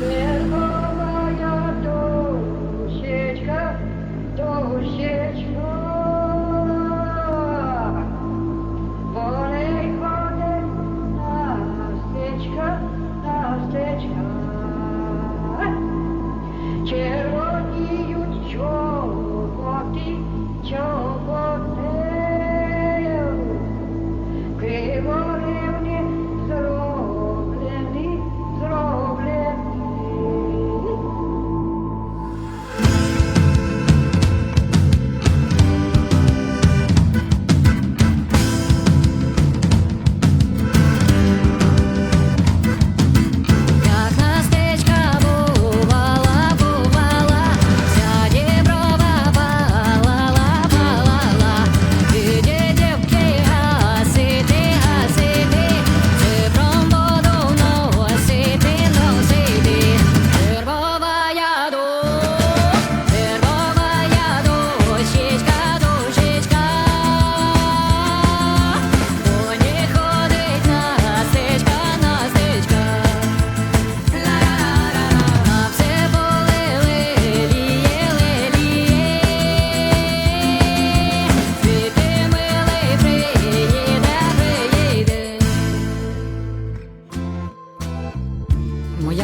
Yeah.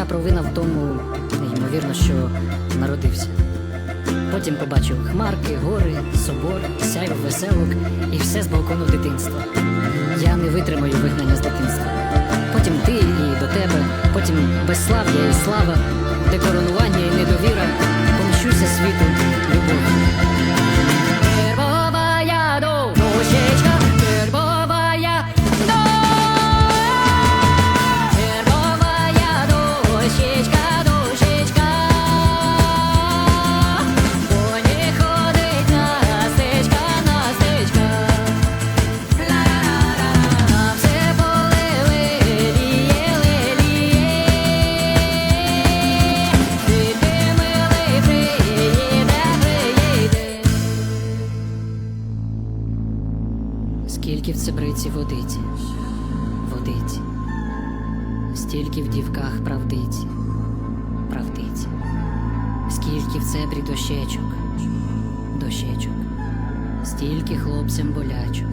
Провина в тому, ймовірно, що народився. Потім побачив хмарки, гори, собор, сяйво веселок і все з балкону дитинства. Я не витримаю вигнання з дитинства. Потім ти і до тебе, потім безслав'я і слава, Скільки в цибриці водиці, водиці, стільки в дівках правдиці, правдиці, скільки в цебрі дощечок, дощечок, стільки хлопцям болячок,